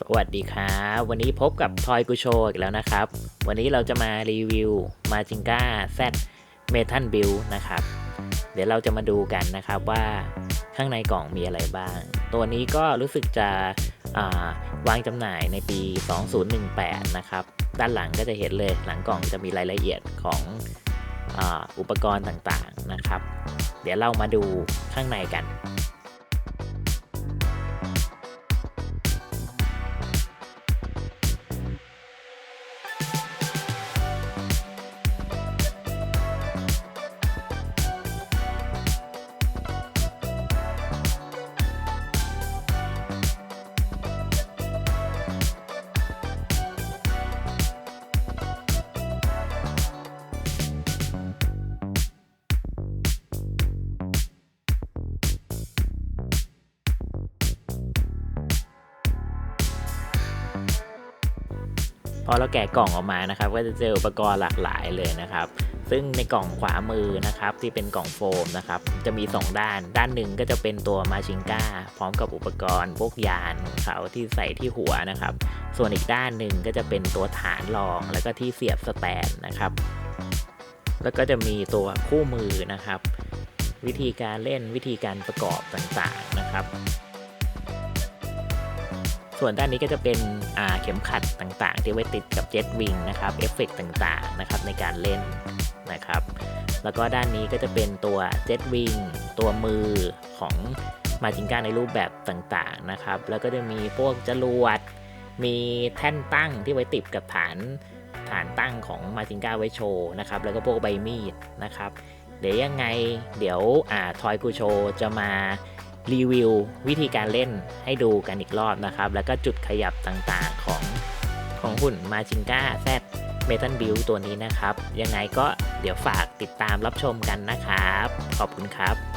สวัสดีครับ วันนี้พบกับทอยกุโชอีกแล้วนะครับ วันนี้เราจะมารีวิวมาจิงก้า Z เมทัลบิลนะครับ เดี๋ยวเราจะมาดูกันนะครับว่าข้างในกล่องมีอะไรบ้าง ตัวนี้ก็รู้สึกจะาวางจำหน่ายในปี 2018 นะครับ ด้านหลังก็จะเห็นเลยหลังกล่องจะมีรายละเอียดของออุปกรณ์ต่างๆนะครับ เดี๋ยวเรามาดูข้างในกัน พอเราแกะกล่องออกมานะครับ ก็จะเจออุปกรณ์หลากหลายเลยนะครับ ซึ่งในกล่องขวามือนะครับที่เป็นกล่องโฟมนะครับ จะมี 2 ด้าน ด้านหนึ่งก็จะเป็นตัวมาชิงก้า พร้อมกับอุปกรณ์พวกยานของเขาที่ใส่ที่หัวนะครับ ส่วนอีกด้านหนึ่งก็จะเป็นตัวฐานรองแล้วก็ที่เสียบสแตนนะครับ แล้วก็จะมีตัวคู่มือนะครับ วิธีการเล่นวิธีการประกอบต่างๆนะครับ ส่วนด้านนี้ก็จะเป็นอาเข็มขัดต่างๆ ที่ไว้ติดกับเจ็ตวิงนะครับเอฟเฟกต่างๆนะครับในการเล่นนะครับ แล้วก็ด้านนี้ก็จะเป็นตัวเจ็ตวิงตัวมือของมาจิงก้าในรูปแบบต่างๆนะครับ แล้วก็จะมีพวกจรวด มีแท่นตั้งที่ไว้ติดกับฐานฐานตั้งของมาจิงก้าไว้โชว์นะครับ แล้วก็พวกใบมีดนะครับ เดี๋ยวยังไงเดี๋ยวอ่าทอยกูโชจะมา รีวิววิธีการเล่นให้ดูกันอีกรอบนะครับ แล้วก็จุดขยับต่างๆของของหุ่นมาชิงก้าแซดเมทัลบิลตัวนี้นะครับ ยังไงก็เดี๋ยวฝากติดตามรับชมกันนะครับ ขอบคุณครับ